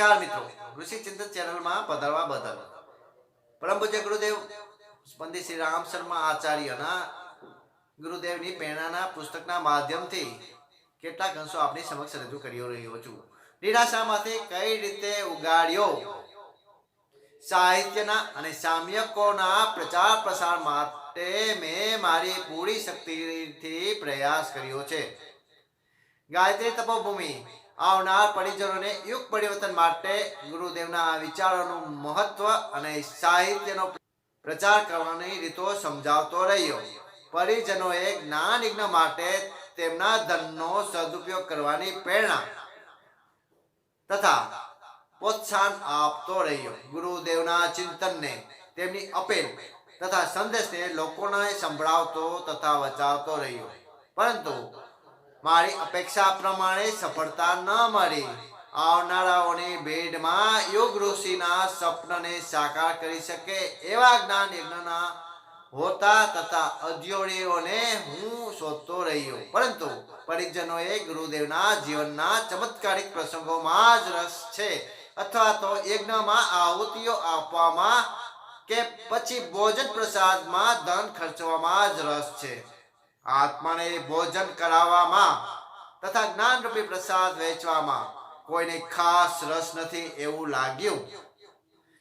નમસ્કાર મિત્રો. ઋષિ ચિંતન ચેનલમાં પધારવા બદલ. પરમ પૂજ્ય ગુરુદેવ, સ્પંદિત શ્રી રામ શર્મા આચાર્યના ગુરુદેવની પ્રેરણાના પુસ્તકના માધ્યમથી કેટલાક અંશો આપની સમક્ષ રજૂ કરી રહ્યો છું. નિરાશામાંથી કઈ રીતે ઉગાડ્યો? સાહિત્યના અને સામ્યકોના પ્રચાર પ્રસાર માટે મેં મારી પૂરી શક્તિથી પ્રયાસ કર્યો છે. ગાયત્રી તપોભૂમિ આવનાર પરિજનોને યુગ પરિવર્તન માટે ગુરુદેવના વિચારોનું મહત્વ અને સાહિત્યનો પ્રચાર કરવાની રીતો સમજાવતો રહ્યો. પરિજનોએ જ્ઞાન યજ્ઞ માટે તેમના ધનનો સદુપયોગ કરવાની પ્રેરણા તથા પ્રોત્સાહન આપતો રહ્યો. ગુરુદેવના ચિંતનને તેમની અપીલ તથા સંદેશને લોકોને સંભળાવતો તથા વચાવતો રહ્યો. પરંતુ મારી અપેક્ષા પ્રમાણે સફળતા ન મળી. આવનારાઓની ભેડમાં યોગ ઋષિના સ્વપ્નને સાકાર કરી શકે એવા જ્ઞાન યજ્ઞના હોતા તથા અધ્યોળીઓને હું શોધતો રહ્યો. પરંતુ પરિજનોએ ગુરુદેવના જીવનના ચમત્કારિક પ્રસંગોમાં જ રસ છે. અથવા તો યજ્ઞમાં આહુતિઓ આપવામાં કે પછી ભોજન પ્રસાદમાં ધન ખર્ચવામાં જ રસ છે. આત્માને ભોજન કરાવવામાં તથા જ્ઞાનરૂપી પ્રસાદ વહેંચવામાં કોઈને ખાસ રસ નથી એવું લાગ્યું.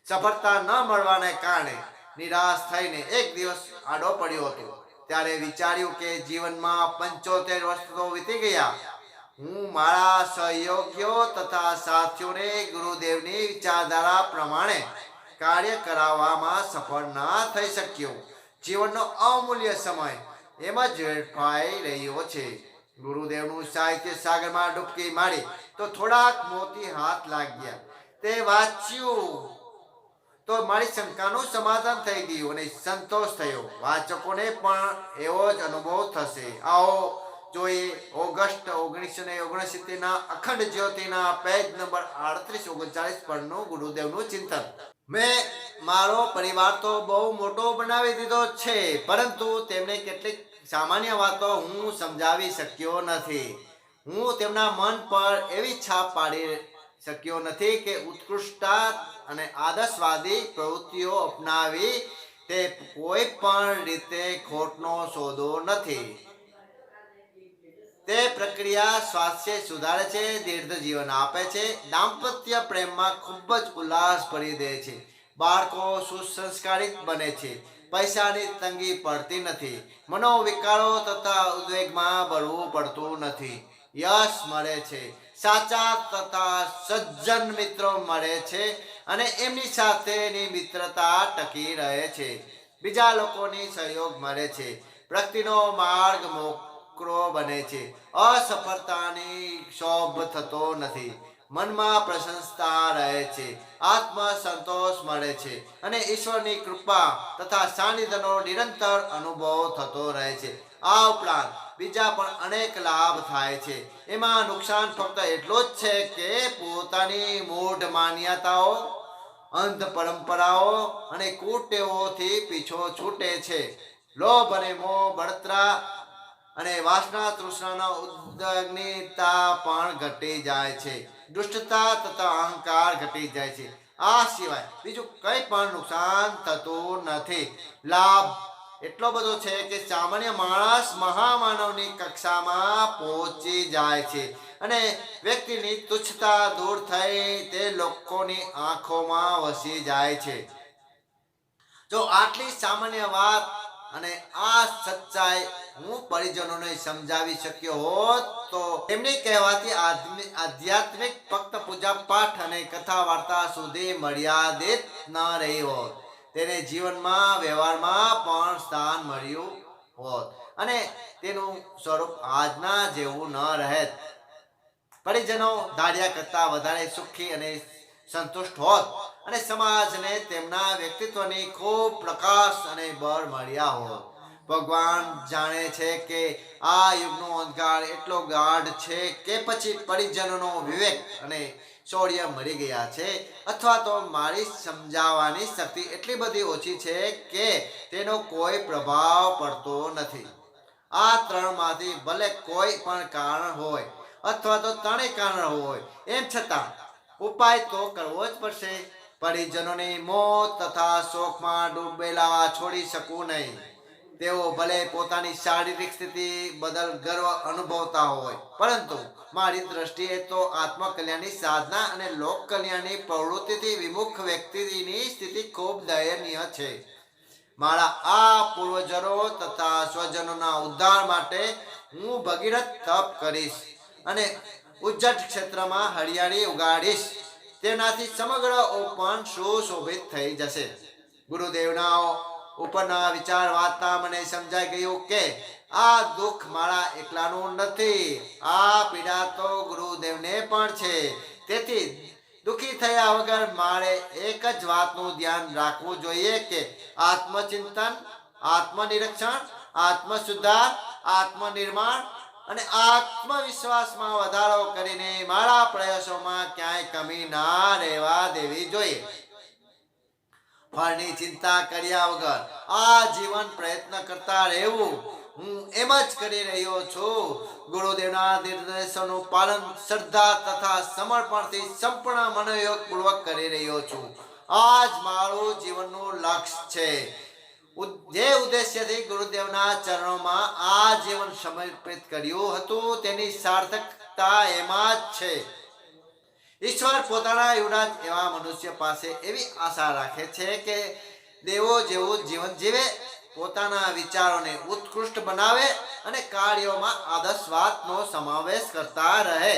સફળતા ન મળવાને કારણે નિરાશ થઈને એક દિવસ આડો પડ્યો હતો. ત્યારે વિચાર્યું કે જીવનમાં પંચોતેર વર્ષ તો વીતી ગયા. હું મારા સહયોગીઓ તથા સાથીઓને ગુરુદેવની વિચારધારા પ્રમાણે કાર્ય કરાવવામાં સફળ ના થઈ શક્યો. જીવનનો અમૂલ્ય સમય એમ જ વેડફાઈ રહ્યો છે. ગુરુદેવનું સાહિત્ય સાગરમાં ડૂબકી મારી તો થોડાક મોતી હાથ લાગ્યા. તે વાંચ્યું. તો મારી શંકાનું સમાધાન થઈ ગયું અને સંતોષ થયો. વાચકોને પણ એવો જ અનુભવ થશે. આવો જોઈએ ઓગસ્ટ ઓગણીસો ને ઓગણસિત્તેરના અખંડ જ્યોતિના પેજ નંબર આડત્રીસ ઓગણચાલીસ પરનું ગુરુદેવનું ચિંતન. મેં મારો પરિવાર તો બહુ મોટો બનાવી દીધો છે, પરંતુ તેમને કેટલીક સામાન્ય વાતો હું સમજાવી શક્યો નથી. હું તેમના મન પર એવી છાપ પાડી શક્યો નથી કે ઉત્કૃષ્ટતા અને આદર્શવાદી પ્રવૃત્તિઓ અપનાવી તે કોઈ પણ રીતે ખોટનો સોદો નથી. તે પ્રક્રિયા સ્વાસ્થ્ય સુધારે છે, દીર્ઘ જીવન આપે છે, દાંપત્ય પ્રેમમાં ખૂબ જ ઉલ્લાસ ભરી દે છે. બાળકો સુસંસ્કારિત બને છે. પૈસાની તંગી પડતી નથી. મનોવિકારો તથા ઉદ્વેગમાં ભરવું પડતું નથી. યશ મળે છે. સાચા તથા સજ્જન મિત્રો મળે છે અને એમની સાથેની મિત્રતા ટકી રહે છે. બીજા લોકોની સહયોગ મળે છે. પ્રગતિનો માર્ગ મોકરો બને છે. અસફળતાની શોભ થતો નથી. મનમાં પ્રશંસતા રહે છે. આત્મ સંતોષ મળે છે અને ઈશ્વરની કૃપા તથા સાનિધ્યનો નિરંતર અનુભવ થતો રહે છે. આ ઉપરાંત બીજા પણ અનેક લાભ થાય છે. એમાં નુકસાન ફક્ત એટલું જ છે કે પોતાની મૂઢ માન્યતાઓ, અંધ પરંપરાઓ અને કુટેવોથી પીછો છૂટે છે. લોભ અને મોહ બળતરા અને વાસના તૃષ્ણાના ઉદ્દગ્નિતા પણ ઘટી જાય છે. દુષ્ટતા તથા અહંકાર ઘટી જાય છે. આ સિવાય બીજું કંઈ પણ નુકસાન થતું નથી. લાભ એટલો બધો છે કે સામાન્ય માણસ મહામાનવની કક્ષામાં પહોંચી જાય છે અને વ્યક્તિની તુચ્છતા દૂર થઈ તે લોકોની આંખોમાં વસી જાય છે. જો આટલી સામાન્ય વાત અને આ સચ્ચાઈ હું પરિજનોને સમજાવી શક્યો હોત તો તેમની કહેવાતી આધ્યાત્મિક ફક્ત પૂજા પાઠ અને કથા વાર્તા સુધી મર્યાદિત ન રહી હોત. તેને જીવનમાં, વ્યવહારમાં પણ સ્થાન મળ્યું હોત. અને તેનું સ્વરૂપ આજના જેવું ન રહેત. પરિજનો ધાર્યા કરતા વધારે સુખી અને સંતુષ્ટ હોત અને સમાજને તેમના વ્યક્તિત્વની ખૂબ પ્રકાશ અને બળ મળ્યા હોત. ભગવાન જાણે છે કે આ યુગનો અંધકાર એટલો ગાઢ છે કે પછી પરિજનોનો વિવેક અને શૌર્ય મરી ગયા છે અથવા તો મારી સમજાવવાની શક્તિ એટલી બધી ઓછી છે કે તેનો કોઈ પ્રભાવ પડતો નથી. આ ત્રણમાંથી ભલે કોઈ પણ કારણ હોય અથવા તો ત્રણેય કારણ હોય, એમ છતાં ઉપાય તો કરવો જ પડશે. પરિજનોની મોત તથા શોકમાં ડૂબેલા છોડી શકું નહીં. તેઓ ભલે પોતાની શારીરિક સ્થિતિ બદલ ગર્વ અનુભવતા હોય, પરંતુ મારી દ્રષ્ટિએ તો આત્મકલ્યાણની સાધના અને લોક કલ્યાણની પ્રવૃત્તિથી વિમુખ વ્યક્તિની સ્થિતિ ખૂબ દયનીય છે. મારા આ પૂર્વજરો તથા સ્વજનોના ઉદ્ધાર માટે હું ભગીરથ તપ કરીશ અને ઉજ્જટ ક્ષેત્રમાં હરિયાળી ઉગાડીશ. તેનાથી સમગ્ર ઓપન સુશોભિત થઈ જશે. ગુરુદેવના ઉપરના વિચાર વાર્તા મને સમજાઈ ગયું કે આ દુઃખ મારા એકલાનું નથી. આ પીડા તો ગુરુદેવને પણ છે. તેથી દુઃખી થયા વગર મારે એક જ વાતનું ધ્યાન રાખવું જોઈએ કે આત્મચિંતન, આત્મનિરીક્ષણ, આત્મસુધાર, આત્મનિર્માણ અને આત્મવિશ્વાસમાં વધારો કરીને મારા પ્રયાસોમાં ક્યાંય કમી ના રહેવા દેવી જોઈએ. ફળની ચિંતા કર્યા વગર આ જીવન પ્રયત્ન કરતા રહેવું હું એમ જ કરી રહ્યો છું. ગુરુદેવના નિર્દેશોનું પાલન, શ્રદ્ધા તથા સમર્પણથી સંપૂર્ણ મનોયોગ પૂર્વક કરી રહ્યો છું. આ જ મારું જીવનનું લક્ષ્ય છે. જે ઉદ્દેશ્યથી ગુરુદેવના ચરણોમાં આ જીવન સમર્પિત કર્યું હતું, તેની સાર્થકતા એમાં જ છે. ઈશ્વર પોતાના યુવરાજ એવા મનુષ્ય પાસે એવી આશા રાખે છે કે દેવો જેવું જીવન જીવે, પોતાના વિચારોને ઉત્કૃષ્ટ બનાવે અને કાર્યોમાં આદર્શવાદનો સમાવેશ કરતા રહે.